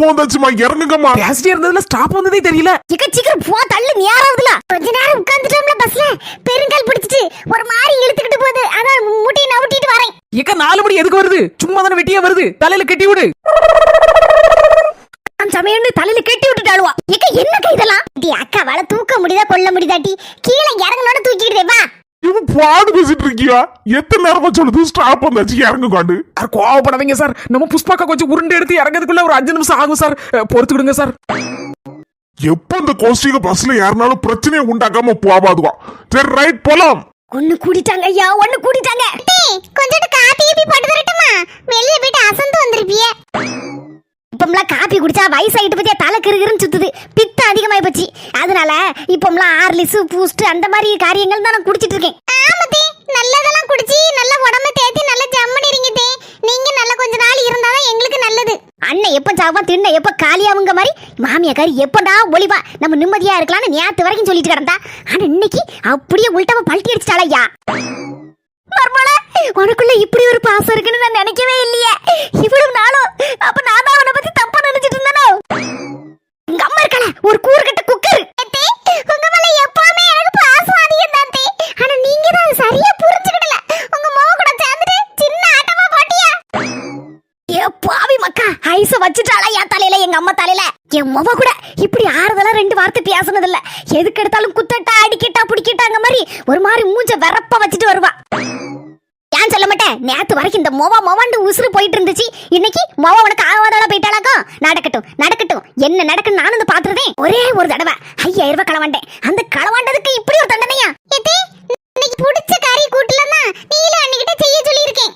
போந்தாச்சுமா இறங்குங்கம்மா. பேசிட்டே இருந்ததுல ஸ்டாப் வந்ததே தெரியல. இக்க சீக்கிரம் போ தள்ளு நேராவதுல. கொஞ்ச நேரம் உட்கார்ந்துட்டோம்ல பஸ்ல பெருங்கால் பிடிச்சிட்டு ஒரு மாதிரி இழுத்துக்கிட்டு போகுது. அதான் முட்டியை நவுட்டிட்டு வரேன். இக்க நாலு மணி எதுக்கு வருது? சும்மா தானே வெட்டியா வருது? தலையில கட்டி விடு. அந்த சமயம்னு தலையில கட்டி விட்டுட்டாளுவா இக்க என்னக்கா இதெல்லாம்? டி அக்கா வள தூக்க முடியுதா கொள்ள முடியுதாட்டி கீழே இறங்கணும்னு தூக்கிடுதே வா. இது பாடு பேசிட்டு இருக்கியா? எத்தனை நேரமா சொல்லுது ஸ்டாப் வந்தாச்சு? இறங்குக்காண்டு சார் கோவப்படாதீங்க சார். நம்ம புஷ்பாக்கா கொஞ்சம் உருண்டை எடுத்து இறங்கிறதுக்குள்ள ஒரு அஞ்சு நிமிஷம் ஆகும் சார். பொறுத்துக்கிடுங்க சார். எப்ப இந்த கோஷ்டிக பஸ்ல யாருனாலும் பிரச்சனையை உண்டாக்காம போவாதுவா? சரி ரைட் போலாம். ஒண்ணு கூடிட்டாங்க ஐயா ஒண்ணு கூடிட்டாங்க. கொஞ்சம் காப்பி போட்டு தரட்டுமா வெளிய போயிட்டு அசந்து வந்திருப்பிய. இப்பம்லாம் காப்பி குடிச்சா வயசாயிட்டு பத்தியா தலை கிருகிருன்னு சுத்துது. பித்தம் அதிகமாயி போச்சு. அதனால இப்பம்லாம் ஆர்லிஸ் பூஸ்ட் அந்த மாதிரி காரியங்கள் தான் நான் குடிச்சிட்டு இருக்கேன். ஆமாத்தே நல்லதெல்லாம் குடிச்சு நல்ல உடம்ப தேத்தி நல்ல ஜம்முன்னு இருங்க தே நீங்க நல்ல கொஞ்ச நாள் இருந்தாதான் எங்களுக்கு நல்லது. அண்ணன் எப்ப சாவா தின்ன எப்ப காலியாவுங்க மாதிரி? மாமியாக்காரி எப்படா ஒளிவா? நம்ம நிம்மதியா இருக்கலாம்னு நேத்து வரைக்கும் சொல்லிட்டு கிடந்தா. ஆனா இன்னைக்கு அப்படியே உள்டாம பல்ட்டி அடிச்சிட்டாளையா மர்மலா உனக்குள்ள இப்படி ஒரு பாசம் இருக்குன்னு நான் நினைக்கவே இல்லையே. இவ்வளவு நாளும் அப்ப நான் தான் அவனை பத்தி தப்பா நினைச்சிட்டு இருந்தானோ? உங்க அம்மா இருக்கல ஒரு கூறுகட்ட குக்கர். உங்க மேல மக்கா ஐச வச்சுட்டாளா என் தலையில எங்க அம்மா தலையில? என் மொவ கூட இப்படி ஆறுதலா ரெண்டு வார்த்தை பேசுனது இல்ல எதுக்கு எடுத்தாலும் குத்தட்டா அடிக்கிட்டா புடிக்கிட்டாங்க மாதிரி ஒரு மாதிரி மூஞ்ச வெறப்ப வச்சுட்டு வருவா. ஏன் சொல்ல மாட்டேன்? நேத்து வரைக்கும் இந்த மொவா மொவாண்டு உசுறு போயிட்டு இருந்துச்சு. இன்னைக்கு மொவா உனக்கு ஆவாதால போயிட்டாளாக்கோ? நடக்கட்டும் நடக்கட்டும். என்ன நடக்குன்னு நானும் வந்து ஒரே ஒரு தடவை. ஐயாயிரம் ரூபாய் களவாண்டேன். அந்த களவாண்டதுக்கு இப்படி ஒரு தண்டனையா? இன்னைக்கு புடிச்ச கறி கூட்டலன்னா நீல அண்ணிக்கிட்ட செய்ய சொல்லியிருக்கேன்.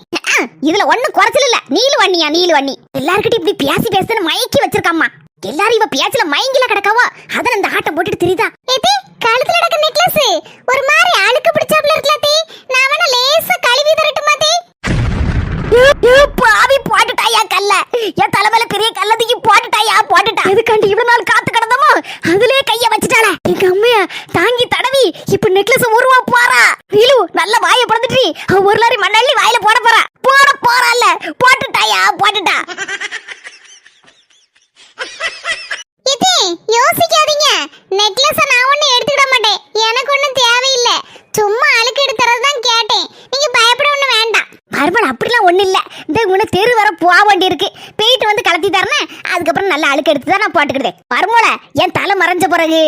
இதுல ஒண்ணும் குறைச்சல இல்ல. நீலு வண்ணியா நீலு அண்ணி. எல்லார்கிட்டயும் இப்படி பேசி பேசுன்னு மயக்கி வச்சிருக்காம்மா. எல்லாரும் இவ பேச்சுல மயங்கில கிடக்காவோ? அதன் இந்த ஆட்டம் போட்டுட்டு தெரியுதா? ஏத்தி கழுத்துல நடக்க நெக்லஸ் ஒரு மாதிரி அழுக்கு பிடிச்சாப்ல இருக்கல தே நான் வேணா லேசா கழுவி தரட்டுமா தே பாவி போட்டுட்டாயா கல்ல. என் தலைமையில பெரிய கல்ல தூக்கி போட்டுட்டாயா போட்டுட்டா. இதுக்காண்டி இவ்வளவு நாள் காத்து கிடந்தமோ? அதுலயே கைய வச்சுட்டாளே. எங்க அம்மையா தாங்கி தடவி இப்ப நெக்லஸ் உருவா போறா நல்ல வாயை பிறந்துட்டு ஒரு லாரி மண்ணள்ளி வாயில போட போறா. போட போறால போட்டுட்டாயா? போட்டுட்டா. இது யோசிக்காதீங்க. நெக்லஸ் நான் ஒண்ணு எடுத்துக்கிட மாட்டேன். எனக்கு ஒண்ணும் தேவையில்லை. சும்மா அழுக்கு எடுத்துறது தான் கேட்டேன். நீங்க பயப்பட ஒண்ணு வேண்டாம். மறுபடியும் அப்படிலாம் ஒண்ணும் இல்ல. இந்த உன தெரு வர போக வேண்டி இருக்கு போயிட்டு வந்து கலத்தி தரேன் அதுக்கப்புறம் நல்லா அழுக்கு எடுத்து தான் நான் போட்டுக்கிட்டேன் மறுமோல என் தலை மறைஞ்ச பிறகு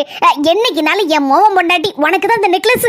என்னைக்குனாலும் என் மோகம் பொண்டாட்டி உனக்கு தான் இந்த நெக்லஸ்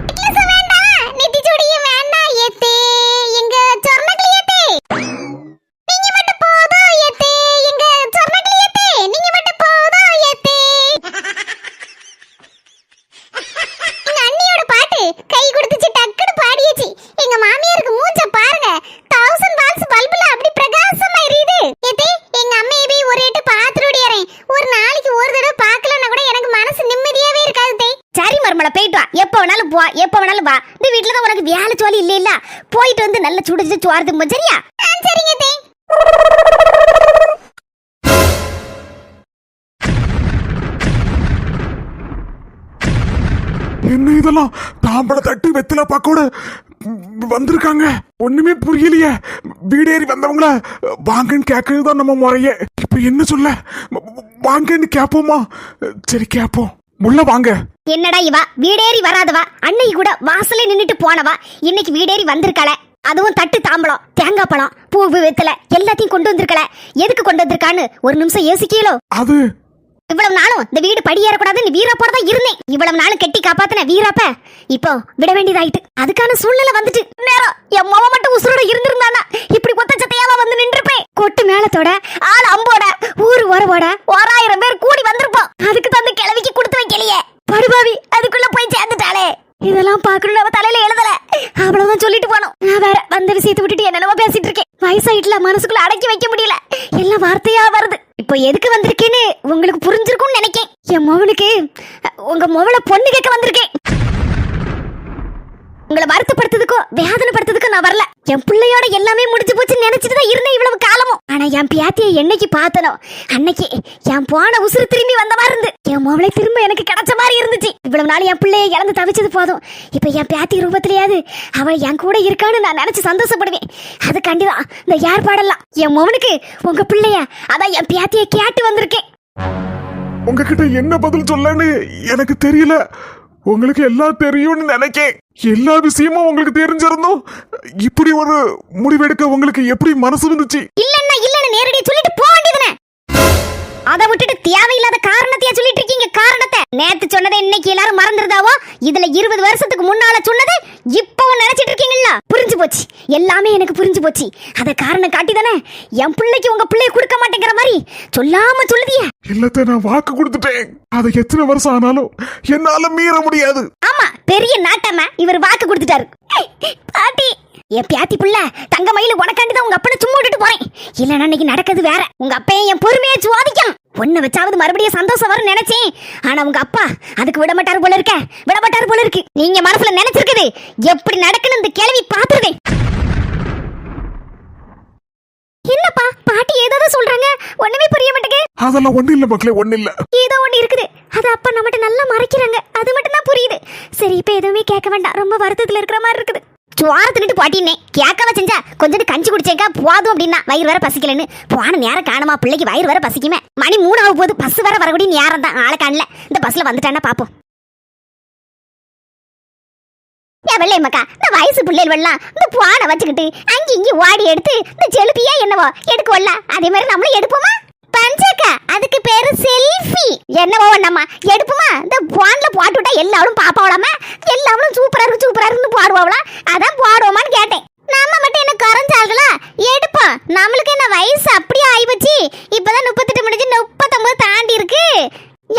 சுடிச்சு சோறு திம்போ சரியா? சரிங்க தே என்ன இதெல்லாம்? தாம்பள தட்டு வெத்தில பாக்கோட வந்திருக்காங்க. ஒண்ணுமே புரியலையே. வீடேறி வந்தவங்கள வாங்கன்னு கேட்கறது தான் நம்ம முறையே. இப்ப என்ன சொல்ல? வாங்கன்னு கேப்போமா? சரி கேப்போம். உள்ள வாங்க. என்னடா இவா? வீடேறி வராதவா? அன்னைக்கு கூட வாசல்ல நின்னுட்டு போனவா? இன்னைக்கு வீடேறி வந்திருக்காள. அதுவும் தட்டு தாம்பலம் தேங்காய் பழம் பூவு வெத்தல எல்லாத்தையும் கொண்டு வந்திருக்கல. எதுக்கு கொண்டு வந்திருக்கான்னு ஒரு நிமிஷம் யோசிக்கலோ? அது? இவ்வளவு நாளும் இந்த வீடு படி ஏறக்கூடாதுன்னு வீரப்போட தான் இருந்தேன். இவ்வளவு நாளும் கட்டி காப்பாத்தின வீரப்ப இப்போ விட வேண்டியதாயிட்டு. அதுக்கான சூழ்நிலை வந்துட்டு. நேரம் என் மாமா மட்டும் உசுரோட இருந்திருந்தானா? இப்படி கொத்த சத்தையாவா வந்து நின்றுப்பேன் கொட்டு மேளத்தோட ஆள் அம்போட ஊர் உறவோட ஓராயிரம் பேர் கூடி வந்திருப்போம். அதுக்கு தந்து கிளவிக்கு கொடுத்து வைக்கலையே. படுபாவி அதுக்குள்ள போய் சேர்ந்துட்டாளே. இதெல்லாம் பாக்கணும் நம்ம தலையில எழுதல. அவ்வளவுதான் சொல்லிட்டு போனோம். நான் வேற வந்த விஷயத்தை விட்டுட்டு என்னென்னமோ பேசிட்டு இருக்கேன். வயசாயிட்டுல மனசுக்குள்ள அடக்கி வைக்க முடியல. எல்லாம் வார்த்தையா வருது. இப்போ எதுக்கு வந்திருக்கேன்னு உங்களுக்கு புரிஞ்சிருக்கும்னு நினைக்கேன். என் மொவனுக்கு உங்க மொவளை பொண்ணு கேட்க வந்திருக்கேன். உங்களை வருத்தப்படுத்துறதுக்கோ வேதனைப்படுத்துறதுக்கோ நான் வரல. என் பிள்ளையோட எல்லாமே முடிஞ்சு போச்சுன்னு நினைச்சிட்டு தான் இருந்தேன் இவ்வளவு காலமும். ஆனா என் பியாத்தியை என்னைக்கு பார்த்தனோ? அன்னைக்கு என் போன உசுறு திரும்பி வந்த மாதிரி இருந்து. என் மோளை திரும்ப எனக்கு கிடைச்ச மாதிரி இருந்துச்சு. இவ்வளவு நாள் என் பிள்ளைய இழந்து தவிச்சது போதும். இப்ப என் பியாத்தி ரூபத்திலேயாவது அவள் என் கூட இருக்கான்னு நான் நினைச்சு சந்தோஷப்படுவேன். அது கண்டிதான் இந்த ஏற்பாடெல்லாம். என் மோவனுக்கு உங்க பிள்ளைய அதான் என் பியாத்திய கேட்டு வந்திருக்கேன். உங்ககிட்ட என்ன பதில் சொல்லன்னு எனக்கு தெரியல. உங்களுக்கு எல்லாம் தெரியும்னு நினைக்கேன். எல்லா விஷயமும் உங்களுக்கு தெரிஞ்சிருந்தோம் இப்படி ஒரு முடிவெடுக்க உங்களுக்கு எப்படி மனசு வந்துச்சு இல்லன்னா இல்லன்னு நேரடியா சொல்லிட்டு போக வேண்டியதுனே அதை விட்டுட்டு தேவையில்லாத காரணத்தையா சொல்லிட்டு இருக்கீங்க காரணத்தை? நேத்து சொன்னதை இன்னைக்கு எல்லாரும் மறந்துருதாவோ? இதுல இருபது வருஷத்துக்கு முன்னால சொன்னது இப்பவும் நினைச்சிட்டு இருக்கீங்களா புரிஞ்சு போச்சு. எல்லாமே எனக்கு புரிஞ்சு போச்சு. அத காரணம் காட்டி தானே என் பிள்ளைக்கு உங்க பிள்ளைய கொடுக்க மாட்டேங்கிற மாதிரி சொல்லாம சொல்லுதியே. இல்லத்த நான் வாக்கு கொடுத்துட்டேன். அது எத்தனை வருஷம் ஆனாலும் என்னால மீற முடியாது. ஆமா பெரிய நாட்டாம இவர் வாக்கு கொடுத்துட்டாரு. பாட்டி என் பியாத்தி புள்ள தங்க மயில உனக்காண்டி தான் உங்க அப்பனை சும்மா விட்டுட்டு போறேன். இல்லைன்னா இன்னைக்கு நடக்கிறது வேற. உங்க அப்பையும் என் பொறுமையை சுவாதிக்கும். ஒன்னு வச்சாவது மறுபடியும் சந்தோஷம் வரும்னு நினைச்சேன். ஆனா உங்க அப்பா அதுக்கு விட மாட்டாரு போல இருக்க. விட மாட்டாரு போல இருக்கு. நீங்க மனசுல நினைச்சிருக்குது. எப்படி நடக்குன்னு இந்த கேள்வி பாத்துருவேன் என்னப்பா பாட்டி ஏதாவது சொல்றாங்க. ஒண்ணுமே புரிய மாட்டேங்குது. அதெல்லாம் ஒண்ணு இல்ல மக்களே ஒண்ணு இல்ல. ஏதோ ஒண்ணு இருக்குது. அது அப்பா நம்மகிட்ட நல்லா மறைக்கிறாங்க. அது மட்டும் தான் புரியுது. சரி இப்ப எதுவுமே கேட்க வேண்டாம். ரொம்ப வருத்தத்துல இருக்கிற மாதிரி இருக்குது. சுவார தின்னுட்டு பாட்டினே கேட்கவா செஞ்சா கொஞ்சம் கஞ்சி குடிச்சேக்கா போதும் அப்படின்னா. வயிறு வேற பசிக்கலன்னு. போன நேரம் காணுமா? பிள்ளைக்கு வயிறு வேற பசிக்குமே. மணி மூணு ஆக போது பஸ் வர வரக்கூடிய நேரம் தான். ஆளை காணல. இந்த பஸ்ல வந்துட்டான்னா பாப்போம். ஏன் வெள்ளை மக்கா இந்த வயசு பிள்ளைகள் வெள்ளம் இந்த புவானை வச்சுக்கிட்டு அங்கே இங்கே ஓடி எடுத்து இந்த செலுப்பியா என்னவோ எடுக்குவல்ல அதே மாதிரி நம்மளும் எடுப்போமா? பஞ்சக்கா. அதுக்கு பேரு செல்ஃபி. என்னவோ நம்ம எடுப்புமா? இந்த போன்ல போட்டு விட்டா எல்லாரும் பாப்பாவலாம எல்லாரும் சூப்பரா இருக்கு சூப்பரா இருக்குன்னு பாடுவாங்களா அதான் பாடுவோமான்னு கேட்டேன். நம்ம மட்டும் என்ன குறைஞ்சாங்களா எடுப்போம். நம்மளுக்கு என்ன வயசு அப்படியே ஆயிப்போச்சு? இப்பதான் முப்பத்தெட்டு முடிஞ்சு முப்பத்தொன்பது தாண்டி இருக்கு.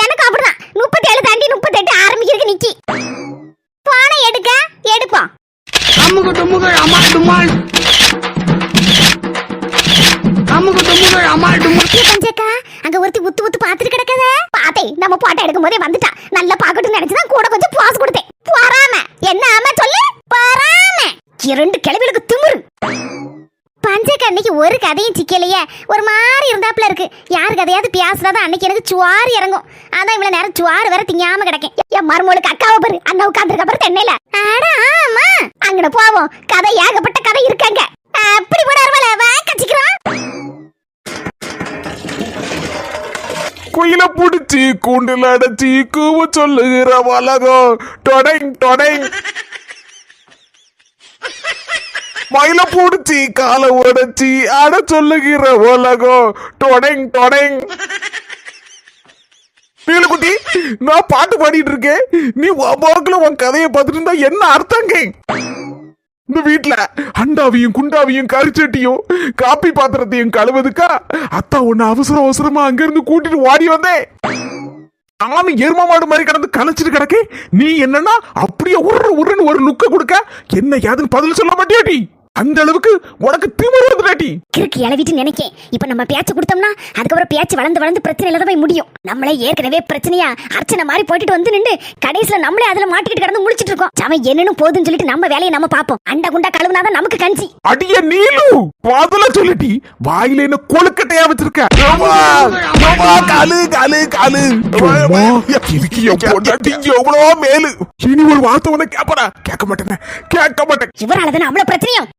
எனக்கு அப்படிதான். முப்பத்தேழு தாண்டி முப்பத்தெட்டு ஆரம்பிக்கிறதுக்கு நிக்கி. போனை எடுக்க எடுப்போம். அமுக டுமுக பஞ்சக்கா அங்க ஒருத்தி உத்து உத்து பாத்துட்டு கிடக்கத. பாத்தே நம்ம போட்டோ எடுக்கும் போதே வந்துட்டா. நல்லா பாக்கட்டும் நினைச்சுதான் கூட கொஞ்சம் பாஸ் கொடுத்தேன். பொறாம. என்ன ஆமா சொல்லு? பொறாம. இரண்டு கிழவிகளுக்கு திமிரு. பஞ்சக்கா அன்னைக்கு ஒரு கதையும் சிக்கலையே. ஒரு மாதிரி இருந்தாப்புல இருக்கு. யார் கதையாவது பேசுறதா அன்னைக்கு எனக்கு சுவாறு இறங்கும். அதான் இவ்வளவு நேரம் சுவாறு வேற திங்காம கிடக்கேன். என் மருமகளுக்கு அக்காவை பாரு. அண்ணா உட்காந்துருக்க பாரு தென்னையில. அட ஆமா. அங்கன போவோம். கதை ஏகப்பட்ட கதை இருக்காங்க அப்படி கூட அருவல வா கச்சிக்கிறான் குயில புடிச்சு கூண்டுல அடைச்சி கூவ சொல்லுகிற வலகம் டொடைங் டொடைங். மயில புடிச்சு காலை உடைச்சி அட சொல்லுகிற உலகம் டொடைங் டொடைங். குட்டி நான் பாட்டு பாடிட்டு இருக்கேன். நீ போக்குல உன் கதையை பார்த்துட்டு இருந்தா என்ன அர்த்தங்க இந்த வீட்ல அண்டாவையும் குண்டாவையும் கரிச்சட்டியும் காப்பி பாத்திரத்தையும் கழுவதுக்கா அத்தா உன்னை அவசர அவசரமா அங்க இருந்து கூட்டிட்டு ஓடி வந்தேன். ஆமி எரும மாடு மாதிரி கடந்து கலைச்சிட்டு கிடக்கு நீ என்னன்னா அப்படியே உருன்னு உருன்னு ஒரு லுக்க கொடுக்க என்ன ஏதுன்னு பதில் சொல்ல மாட்டியாட்டி அந்த அளவுக்கு உனக்கு திமிரு வந்துடாட்டி கிறுக்கு இளவிட்டு நினைக்கேன். இப்ப நம்ம பேச்சு கொடுத்தோம்னா அதுக்கப்புறம் பேச்சு வளர்ந்து வளர்ந்து பிரச்சனையில தான் போய் முடியும். நம்மளே ஏற்கனவே பிரச்சனையா அர்ச்சனை மாதிரி போட்டுட்டு வந்து நின்று கடைசியில நம்மளே அதுல மாட்டிக்கிட்டு கிடந்து முடிச்சிட்டு இருக்கோம். அவன் என்னன்னு போதுன்னு சொல்லிட்டு நம்ம வேலையை நம்ம பார்ப்போம். அண்டா குண்டா கழுவுனாதான் நமக்கு கஞ்சி. அடிய நீலு பதில சொல்லிட்டி வாயில என்ன கொழுக்கட்டையா வச்சிருக்க? காலு காலு காலு எவ்வளவோ மேலு. இனி ஒரு வார்த்தை உன கேப்படா. கேட்க மாட்டேனே கேட்க மாட்டேன். இவரால தானே அவ்வளவு பிரச்சனையும்?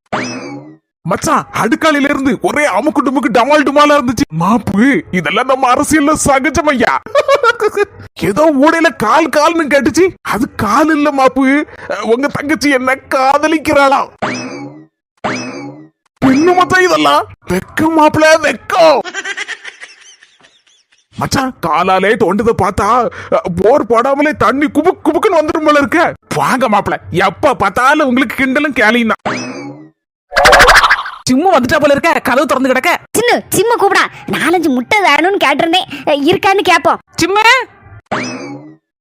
மச்சான் அடுக்காலையில இருந்து ஒரே அமுக்கு டுமுக்கு டமால் டுமாலா இருந்துச்சு. மாப்பு இதெல்லாம் நம்ம அரசியல்ல சகஜம் ஐயா. ஏதோ ஊடையில கால் கால்னு கேட்டுச்சு. அது கால் இல்ல மாப்பு. உங்க தங்கச்சி என்ன காதலிக்கிறாளாம் என்ன மச்சான் இதெல்லாம். வெக்கம் மாப்பிள வெக்கம். மச்சான் காலாலே தோண்டதை பார்த்தா போர் போடாமலே தண்ணி குபுக் குபுக்குன்னு வந்துடும் போல இருக்க. வாங்க மாப்பிள எப்ப பார்த்தாலும் உங்களுக்கு கிண்டலும் கேலியும் தான். சும்மா வந்துட்டா போல இருக்க. கதவு திறந்து கிடக்க. சின்ன சிம்ம கூப்பிடா. நாலஞ்சு முட்டை வேணும்னு கேட்டிருந்தேன் இருக்கான்னு கேட்போம் சிம்ம?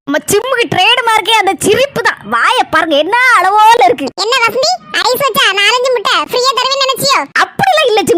நம்ம சிம்முக்கு ட்ரேடு மார்க்கே அந்த சிரிப்பு தான். வாய பாருங்க என்ன அளவோல இருக்கு. என்ன வசந்தி? ஐஸ் வச்சா நாலஞ்சு முட்டை? ஃப்ரீயா தருவேன்னு நினைச்சியோ?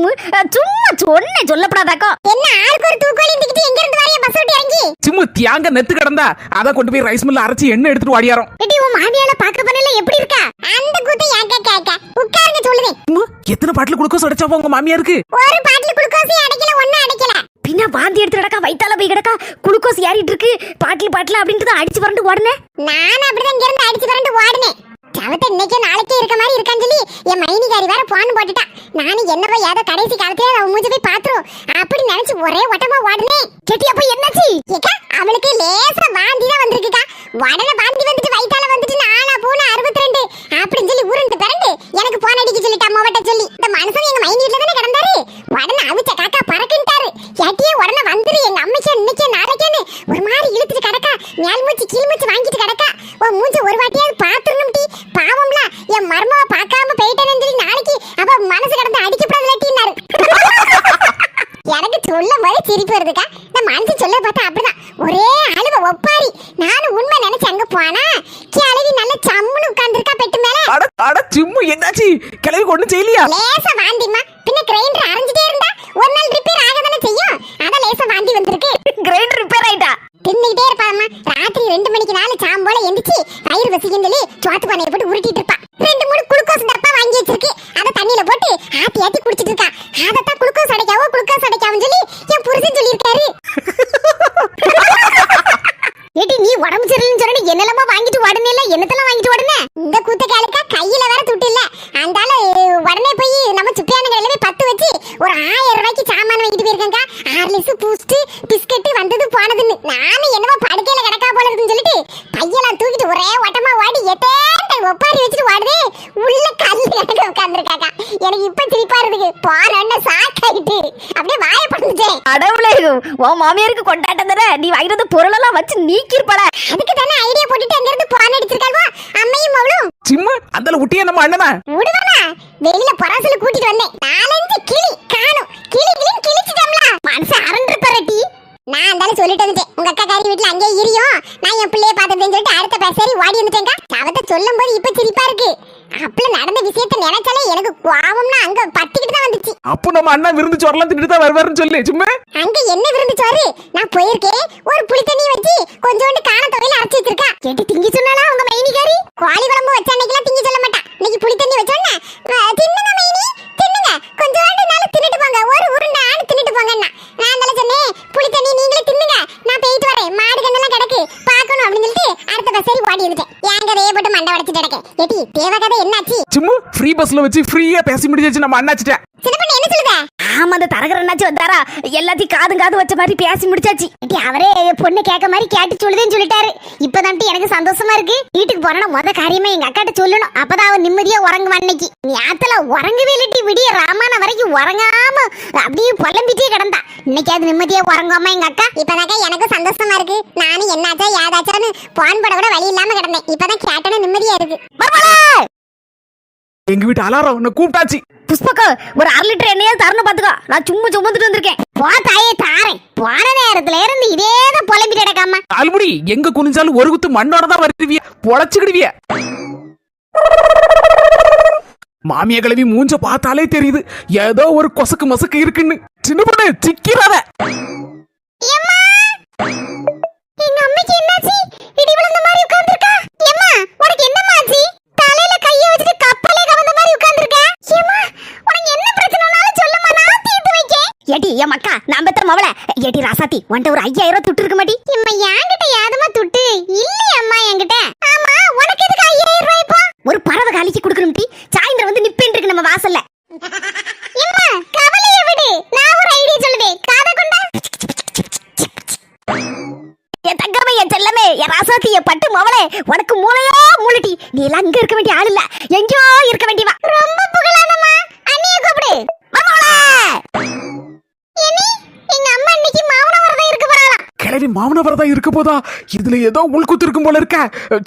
சிம்மு சொன்னேன் சொல்லப்படாதாக்கோ. என்ன ஆளுக்கு ஒரு தூக்கோலி தூக்கிட்டு எங்க இருந்து வரைய பஸ் விட்டு இறங்கி? சிம்மு தியாங்க நெத்து கிடந்தா அதை கொண்டு போய் ரைஸ் மில்ல அரைச்சி எண்ணெய் எடுத்துட்டு வாடியாரோம் எடி உன் மாமியால பாக்க பண்ணல எப்படி இருக்கா? அந்த கூத்து ஏக்க கேக்க உட்காருங்க சிம்மு எத்தனை பாட்டில் குளுக்கோஸ் அடைச்சாப்போ உங்க மாமியாருக்கு? ஒரு பாட்டில் குளுக்கோஸையும் அடைக்கல ஒண்ணும் அடைக்கல. பின்ன வாந்தி எடுத்து கிடக்கா வயித்தால போய் கிடக்கா குளுக்கோஸ் ஏறிட்டு இருக்கு. பாட்டில் பாட்டில் அப்படின்ட்டு அடிச்சு வரண்டு உடனே நானும் அப்படிதான் இங்க இருந்து அடிச்சு வரண்டு ஓடுனேன். சவத்தை இன்னைக்கு நாளைக்கே இருக்க மாதிரி இருக்கான்னு சொல்லி என் மைனிகாரி வேற போன் போட்டுட்டான் நானும் என்னவோ ஏதோ கடைசி காலத்துல அவன் மூஞ்சி போய் பாத்துரும். அப்படி நினைச்சு ஒரே ஓட்டமா ஓடுனேன் கெட்டி அப்ப என்னாச்சு? ஏக்கா அவளுக்கு லேசா வாந்தி தான் வந்திருக்குக்கா. உடனே வாந்தி வந்துட்டு வயித்தால வந்துட்டு நானா பூனை அறுபத்தி ரெண்டு அப்படின்னு சொல்லி உருண்டு பிறண்டு எனக்கு போன் அடிக்க சொல்லிட்டு அம்மாவட்ட சொல்லி. இந்த மனுஷன் எங்க மைனி வீட்டுல தானே கிடந்தாரு? உடனே அவிச்ச காக்கா பறக்குன்ட்டாரு. ஏட்டியே உடனே வந்துரு. எங்க அம்மைக்கு இன்னைக்கு நாளைக்கேன்னு ஒரு மாதிரி இழுத்துட்டு கிடக்கா. மேல் மூச்சு கீழ் மூச்சு வாங்கிட்டு கிடக்கா. உன் மூஞ்ச ஒரு வாட்டியாவது பார்த்து டி பாவம்ல என் மர்மாவை பார்க்காம போயிட்டேன்னு சொல்லி நாளைக்கு அவ மனசு கிடந்து அடிக்கப்படாதுலட்டின்னாரு எனக்கு சொல்லும் போது சிரிப்பு வருதுக்கா நான் மனசு சொல்ல பார்த்தா அப்படிதான் ஒரே அழுவ ஒப்பாரி நானும் உண்மை நினைச்சு அங்க போனா கிளவி நல்ல சம்முன்னு உட்கார்ந்துருக்கா பெட்டு மேல அட அட சிம்மு என்னாச்சு செய்யலையா? லேசா வாந்திமா பின்ன கிரைண்டர் அரைஞ்சிட்டே இருந்தா ஒரு நாள் ரிப்பேர் ஆக தானே செய்யும்? அதான் லேசா வாந்தி வந்திருக்கு. கிரைண்டர் ரிப்பேர் ஆயிட்டா? தின்னுகிட்டே இருப்பாம்மா ராத்திரி ரெண்டு மணிக்கு நாலு சாம்போல எந்திரிச்சு வயிறு வசிக்குன்னு சொல்லி சோத்து பானையை போட்டு உருட்டிட்டு இருப்பா ரெண்டு மூணு குளுக்கோஸ் டப்பா வாங்கி வச்சிருக்கு அதை தண்ணியில போட்டு ஆத்தி ஆத்தி குடிச்சிட்டு இருக்கா அதைத்தான் குளுக்கோஸ் அடைக்காவோ குளுக்கோஸ் அடைக்காவும் சொல்லி என் புருஷன் சொல்லியிருக்காரு ஏடி நீ உடம்பு சரியில்லைன்னு சொன்னா என்னெல்லாமா வாங்கிட்டு உடனே இல்ல என்னத்தெல்லாம் வாங்கிட்டு உடனே இந்த கூத்த காலுக்கா கையில வேற துட்டு இல்ல அந்தால உடனே போய் நம்ம சுப்பியான கடையில போய் பத்து வச்சு ஒரு ஆயிரம் ரூபாய்க்கு சாமான் வாங்கிட்டு போயிருக்கேங்க ஹார்லிக்ஸ் பூஸ்ட் பிஸ்கட் வந்தது போனதுன்னு நானும் என்னமோ படுக்கையில கிடக்கா போல இருக்குன்னு சொல்லிட்டு தூக்கிட்டு ஒரே ஓட்டமா ஓடி எத்தேன் ஒப்பாரி வச்சுட்டு ஓடுதே உள்ள கல்லு கிடக்க உட்காந்துருக்காக்கா எனக்கு இப்ப சிரிப்பா இருக்கு போன சாக்காயிட்டு. அப்படியே வாய படுத்துட்டேன் அடவுளே உன் மாமியாருக்கு கொண்டாட்டம் தானே? நீ வாங்கிட்டு வந்த பொருளெல்லாம் வச்சு நீக்கிருப்பல. அதுக்கு தானே ஐடியா போட்டுட்டு அங்க இருந்து போன் அடிச்சிருக்காள்வோ? அம்மையும் அவளும் சிம்மு அந்த விட்டியே நம்ம அண்ணனா? விடுவானா வெளியில பராசல கூட்டிட்டு வந்தேன். நாலஞ்சு கிளி காணும். கிளி கிளி கிழிச்சிட்டோம்ல. மனசு அரண்டு பரட்டி நான் இருந்தாலும் சொல்லிட்டு வந்துட்டேன். உங்க அக்கா காரி வீட்டுல அங்கே இரியும். நான் என் பிள்ளைய பார்த்துட்டேன்னு சொல்லிட்டு ஓடி வந்துட்டேங்க. சவத்தை சொல்லும் போது இப்ப சிரிப்பா இருக்கு. அப்பல நடந்த விஷயத்த நினைச்சாலே எனக்கு கோவம்னா அங்க பத்திக்கிட்டு தான் வந்துச்சு. அப்போ நம்ம அண்ணா விருந்து சொரலாம் திட்டு தான் வருவாருன்னு சொல்லு சிம்மு. அங்க என்ன விருந்து சோறு? நான் போயிருக்கேன். ஒரு புளி தண்ணி வச்சு கொஞ்சோண்டு காண துவையில அரைச்சு வச்சிருக்கா. கேட்டு திங்கி சொன்னாலா உங்க மைனிகாரி? கோழி குழம்பு வச்ச அன்னைக்கெல்லாம் திங்கி சொல்ல மாட்டா. இன்னைக்கு புளி தண்ணி வச்சோன்னா தின்னுங்க மைனி தின்னுங்க. கொஞ்சோண்டு நாள் தின்னுட்டு போங்க. ஒரு உருண்டை ஆணு தின்னுட்டு போங்கன்னா நான் தானே சொன்னேன் புளி தண்ணி நீங்களே தின்னுங்க நான் போயிட்டு வரேன் மாடு கண்ணெல்லாம் கிடக்கு பார்க்கணும் அப்படின்னு சொல்லிட்டு அடுத்த ஓடி வந்துட்டேன் என் கதையை போட்டு மண்டை உடச்சிட்டு கிடக்கேன்? ஏட்டி தேவ கதை என்னாச்சு ஃப்ரீ பஸ்ல வச்சு ஃப்ரீயா பேசி முடிஞ்சாச்சு நம்ம அண்ணாச்சிட்ட. சின்ன பண்ண என்ன சொல்லுத? ஆமா அந்த தரகர் என்னாச்சு வந்தாரா? எல்லாத்தையும் காது காது வச்ச மாதிரி பேசி முடிச்சாச்சு. அவரே பொண்ணு கேட்க மாதிரி கேட்டு சொல்லுதேன்னு சொல்லிட்டாரு. இப்பதான்ட்டு எனக்கு சந்தோஷமா இருக்கு. வீட்டுக்கு போறேன்னா முத காரியமே எங்க அக்காட்ட சொல்லணும். அப்பதான் அவன் நிம்மதியா உறங்குவான் அன்னைக்கு நேத்துல உறங்கவே இல்லட்டி விடிய ராமான வரைக்கும் உறங்காம அப்படியே புலம்பிட்டே கிடந்தா. இன்னைக்கு அது நிம்மதியா உறங்காம எங்க அக்கா? இப்பதாக்கா எனக்கும் சந்தோஷமா இருக்கு. நானும் என்னாச்சா ஏதாச்சான்னு பான் பட கூட வழி இல்லாம கிடந்தேன். இப்பதான் கேட்டன நிம்மதியா இருக்கு. எங்க வீட்டு அலாரம் உன்னை கூப்பிட்டாச்சு. புஷ்பக்கா ஒரு அரை லிட்டர் எண்ணெயாவது தரணும் பாத்துக்கோ. நான் சும்மா சுமந்துட்டு வந்திருக்கேன். போ தாயே தாரேன். போன நேரத்துல இருந்து இதேதான் புலம்பிட்டு கிடக்காம. ஆல்முடி எங்க குனிஞ்சாலும் ஒரு குத்து மண்ணோட தான் வருவிய பொழைச்சுக்கிடுவிய. மாமிய கிளவி மூஞ்ச பார்த்தாலே தெரியுது. ஏதோ ஒரு கொசக்கு மசக்கு இருக்குன்னு. சின்ன பொண்ணு சிக்கிறாத எங்க அம்மைக்கு என்னாச்சு இடி விழுந்த மாதிரி உட்கார்ந்திருக்கா ஏம்மா உனக்கு என்னம்மா ஆச்சு தலையில கைய வச்சுட்டு கப்பலே கவர்ந்த மாதிரி உட்கார்ந்திருக்க ஏம்மா உனக்கு என்ன பிரச்சனைனாலும் சொல்லுமா நான் தீர்த்து வைக்கேன் ஏடி என் மக்கா நான் பெத்த மவள ராசாத்தி உன்ட்ட ஒரு ஐயாயிரம் ரூபாய் துட்டு இருக்க மாட்டி. இம்மா என்கிட்ட யாதமா துட்டு? இல்லையே அம்மா என்கிட்ட. ஆமா உனக்கு எதுக்கு ஐயாயிரம் ரூபாய் இப்போ? ஒரு பறவை காலிக்கு கொடுக்கணும் டி. சாயந்தரம் வந்து நிப்பேன் இருக்கு நம்ம வாசல்ல. இம்மா கவலைய விடு. நான் ஒரு ஐடியா சொல்லுவேன் காதை கொண்டா. என் தங்கமே என் செல்லமே என் ராசாத்தி என் பட்டு மவளே உனக்கு மூளையோ மூளைட்டி நீ எல்லாம் இங்க இருக்க வேண்டிய ஆள் இல்ல. எங்கேயோ இருக்க வேண்டியவா. ரொம்ப கிளவி மாமனவர தான் இருக்க போதா? இதுல ஏதோ உள்குத்து இருக்கும் போல இருக்க.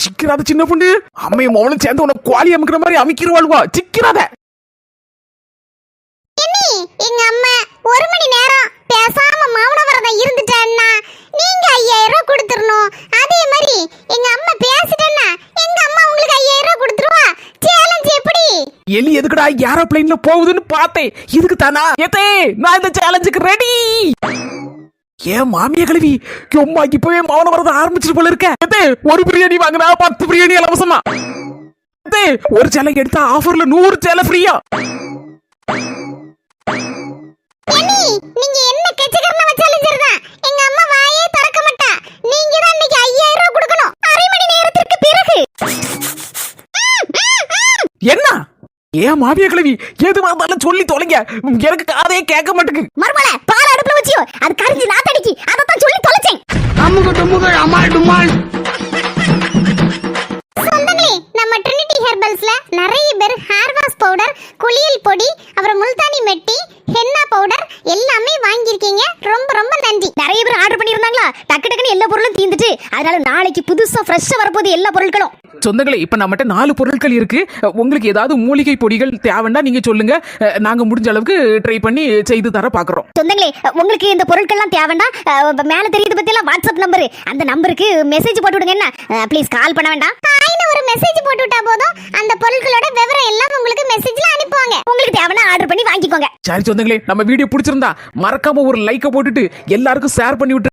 சிக்கிறாத சின்ன பொண்ணு. அம்மையும் மவளும் சேர்ந்து உன்னை குவாலி அமுக்கிற மாதிரி அமைக்கிருவாள்வா? சிக்கிறாத. எங்க அம்மா ஒரு மணி நேரம் பேசாம மௌன விரதம் இருந்துட்டேன்னா நீங்க ஐயாயிரம் ரூபாய் கொடுத்துடணும். அதே மாதிரி எங்க அம்மா பேசிட்டேன்னா எங்க அம்மா உங்களுக்கு ஐயாயிரம் ரூபாய் கொடுத்துருவா? சேலஞ்ச் எப்படி? எலி எதுக்குடா ஏரோப்ளைன்ல போகுதுன்னு பார்த்தேன். இதுக்கு தானா? ஏத்தே நான் இந்த சேலஞ்சுக்கு ரெடி ஏன் மாமிய கழுவி? எம்மா இப்பவே மௌனம் வரத ஆரம்பிச்சிட்டு போல இருக்க. ஒரு பிரியாணி வாங்கினா பத்து பிரியாணி இலவசமா ஒரு சேலை எடுத்தா ஆஃபர்ல நூறு சேலை ஃப்ரீயா நீங்க என்ன கெச்சகரமா வச்சாலும் சரிதான் எங்க ஏன் மாமிய கழுவி? எது வந்தாலும் சொல்லி தொலைங்க. எனக்கு காதே கேட்க மாட்டேங்குது மறுமலை பால் அடுப்புல வச்சியோ? அது கரிஞ்சு நாத்தடிக்கு. அதைத்தான் சொல்லி தொலைச்சேன். அமுக்கு டுமுக்கு அமால் டுமால். சொந்தங்களே நம்ம ட்ரினிட்டி ஹெர்பல்ஸ்ல நிறைய பேர் ஹேர் வாஷ் பவுடர் குளியல் பொடி அப்புறம் முல்தானி மெட்டி ஹென்னா பவுடர் எல்லாமே வாங்கியிருக்கீங்க ரொம்ப ரொம்ப நன்றி நிறைய பேர் ஆர்டர் பண்ணியிருந்தாங்களா டக்கு டக்குன்னு எல்லா பொருளும் தீந்துட்டு அதனால நாளைக்கு புதுசா ஃப்ரெஷ்ஷா வரப்போகுது எல்லா பொருட்களும். சொந்தங்களே இப்ப நம்மகிட்ட நாலு பொருட்கள் இருக்கு. உங்களுக்கு ஏதாவது மூலிகை பொடிகள் தேவைன்னா நீங்க சொல்லுங்க. நாங்க முடிஞ்ச அளவுக்கு ட்ரை பண்ணி செய்து தர பாக்குறோம். சொந்தங்களே உங்களுக்கு இந்த பொருட்கள்லாம் தேவைன்னா மேல தெரியுது பத்தியெல்லாம் வாட்ஸ்அப் நம்பர் அந்த நம்பருக்கு மெசேஜ் போட்டு விடுங்க என்ன? ப்ளீஸ் கால் பண்ண வேண்டாம். ஒரு மெசேஜ் போட்டு விட்டா போதும்? அந்த பொருட்களோட விவரம் எல்லாம் உங்களுக்கு மெசேஜ்ல அனுப்புவாங்க. உங்களுக்கு தேவைன்னா ஆர்டர் பண்ணி வாங்கிக்கோங்க. சரி சொந்தங்களே நம்ம வீடியோ பிடிச்சிருந்தா மறக்காம ஒரு லைக்கை போட்டுட்டு எல்லாருக்கும் ஷேர் பண்ணி விட்டு